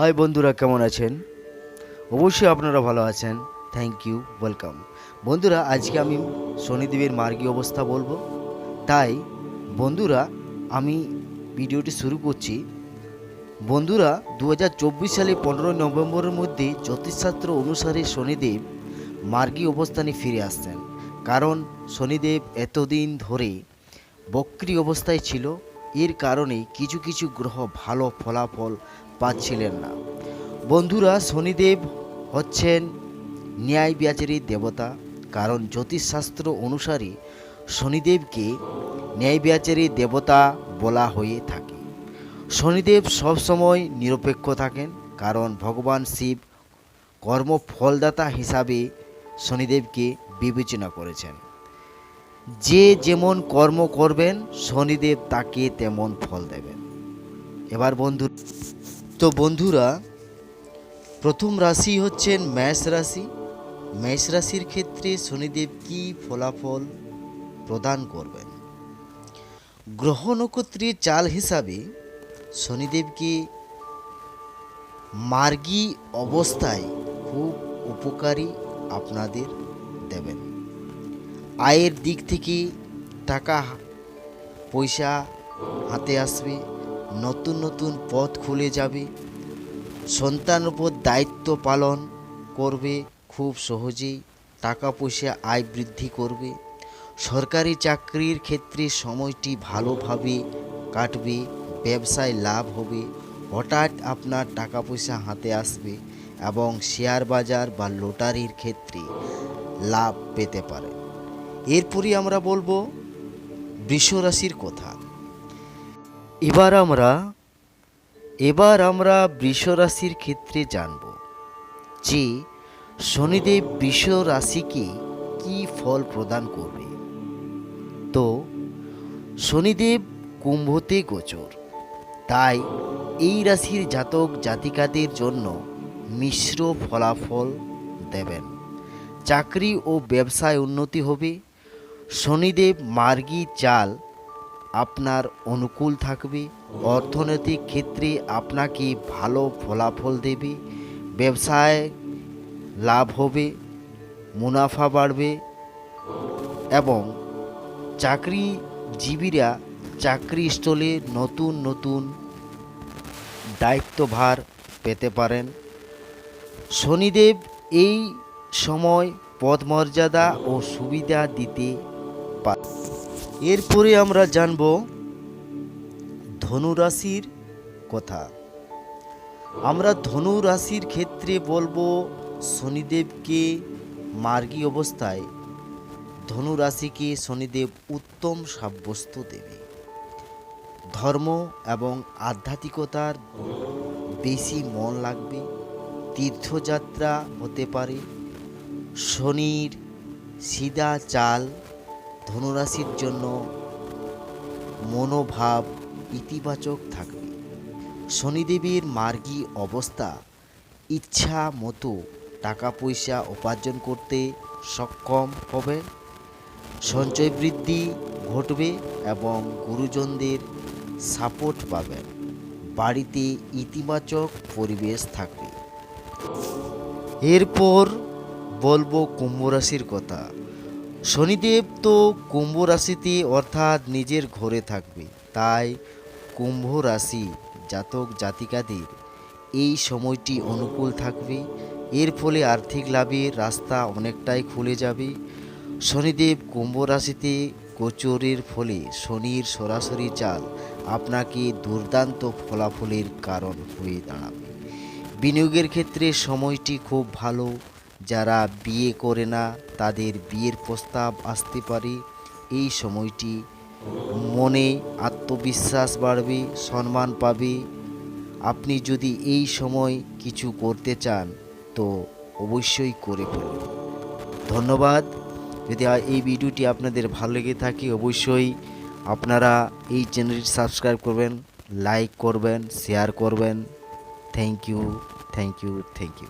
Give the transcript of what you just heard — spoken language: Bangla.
হাই বন্ধুরা, কেমন আছেন? অবশ্যই আপনারা ভালো আছেন। থ্যাংক ইউ ওয়েলকাম বন্ধুরা, আজকে আমি শনিদেবের মার্গী অবস্থা বলব। তাই, বন্ধুরা, আমি ভিডিওটি শুরু করছি। বন্ধুরা দু হাজার চব্বিশ সালে পনেরোই নভেম্বরের মধ্যে জ্যোতিষশাস্ত্র অনুসারে শনিদেব মার্গী অবস্থানে ফিরে আসছেন। কারণ শনিদেব এতদিন ধরে বক্রি অবস্থায় ছিল। এর কারণে কিছু কিছু গ্রহ ভালো ফলাফল পাচ্ছিলেন না। বন্ধুরা, শনিদেব হচ্ছেন ন্যায় বিচারের দেবতা, কারণ জ্যোতিষশাস্ত্র অনুসারে শনিদেবকে ন্যায় বিচারের দেবতা বলা হয়ে থাকে। শনিদেব সবসময় নিরপেক্ষ থাকেন, কারণ ভগবান শিব কর্মফলদাতা হিসাবে শনিদেবকে বিবেচনা করেছেন। যে যেমন কর্ম করবেন, শনিদেব তাকে তেমন ফল দেবেন। এবার বন্ধু তো বন্ধুরা, প্রথম রাশি হচ্ছেন মেষ রাশি। মেষ রাশির ক্ষেত্রে শনিদেব কি ফলাফল প্রদান করবেন? গ্রহ নক্ষত্রের চাল হিসাবে শনিদেবকে মার্গী অবস্থায় খুব উপকারী আপনাদের দেবেন। আয়ের দিক থেকে টাকা, পয়সা হাতে আসবে। নতুন নতুন পথ খুলে যাবে। সন্তান উপর দায়িত্ব পালন করবে খুব সহজেই। টাকা পয়সা আয় বৃদ্ধি করবে। সরকারি চাকরির ক্ষেত্রে সময়টি ভালোভাবে কাটবে, ব্যবসায় লাভ হবে। হঠাৎ আপনার টাকা পয়সা হাতে আসবে এবং শেয়ার বাজার বা লটারির ক্ষেত্রে লাভ পেতে পারে। এরপরই আমরা বলব বৃষ রাশির কথা। এবার আমরা এবার আমরা বৃষ রাশির ক্ষেত্রে জানব যে শনিদেব বৃষ রাশিকে কি ফল প্রদান করবে। তো, শনিদেব কুম্ভতে গোচর, তাই এই রাশির জাতক জাতিকাদের জন্য মিশ্র ফলাফল দেবেন। চাকরি ও ব্যবসায় উন্নতি হবে, শনিদেব মার্গী চাল আপনার অনুকূল থাকবে, অর্থনৈতিক ক্ষেত্রে আপনাকে ভালো ফলাফল দেবে, ব্যবসায় লাভ হবে, মুনাফা বাড়বে এবং চাকরিজীবীরা চাকরিস্থলে নতুন নতুন দায়িত্বভার পেতে পারেন। শনিদেব এই সময় পদমর্যাদা ও সুবিধা দিতে পারে এরপরে আমরা জানব ধনুরাশির কথা। আমরা ধনু রাশির ক্ষেত্রে বলব শনিদেবকে মার্গী অবস্থায় ধনু রাশিকে শনিদেব উত্তম সাব্যস্ত দেবে। ধর্ম এবং আধ্যাত্মিকতার বেশি মন লাগবে, তীর্থযাত্রা হতে পারে, শনির সিধা চাল ধনুরাশির জন্য মনোভাব ইতিবাচক থাকবে। শনিদেবের মার্গী অবস্থা, ইচ্ছা মতো টাকা পয়সা উপার্জন করতে সক্ষম হবে। সঞ্চয় বৃদ্ধি ঘটবে এবং গুরুজনদের সাপোর্ট পাবেন। বাড়িতে ইতিবাচক পরিবেশ থাকবে। এরপর বলব কুম্ভ রাশির কথা। শনিদেব তো কুম্ভ রাশিতে অর্থাৎ নিজের ঘরে থাকবে। তাই কুম্ভ রাশি জাতক জাতিকাদের এই সময়টি অনুকূল থাকবে। এর ফলে আর্থিক লাভের রাস্তা অনেকটাই খুলে যাবে। শনিদেব কুম্ভ রাশিতে গোচরের ফলে শনির সরাসরি চাল আপনাকে দুর্দান্ত ফলাফলের কারণ হয়ে দাঁড়াবে। বিনিয়োগের ক্ষেত্রে সময়টি খুব ভালো। যারা বিয়ে করে না, তাদের বিয়ের প্রস্তাব আসতে পারে। এই সময়টি মনে আত্মবিশ্বাস বাড়বে, সম্মান পাবে। আপনি যদি এই সময় কিছু করতে চান, তো অবশ্যই করে ফেলুন। ধন্যবাদ। যদি এই ভিডিওটি আপনাদের ভালো লেগে থাকে, অবশ্যই আপনারা এই চ্যানেলটি সাবস্ক্রাইব করবেন, লাইক করবেন, শেয়ার করবেন। Thank you thank you thank you.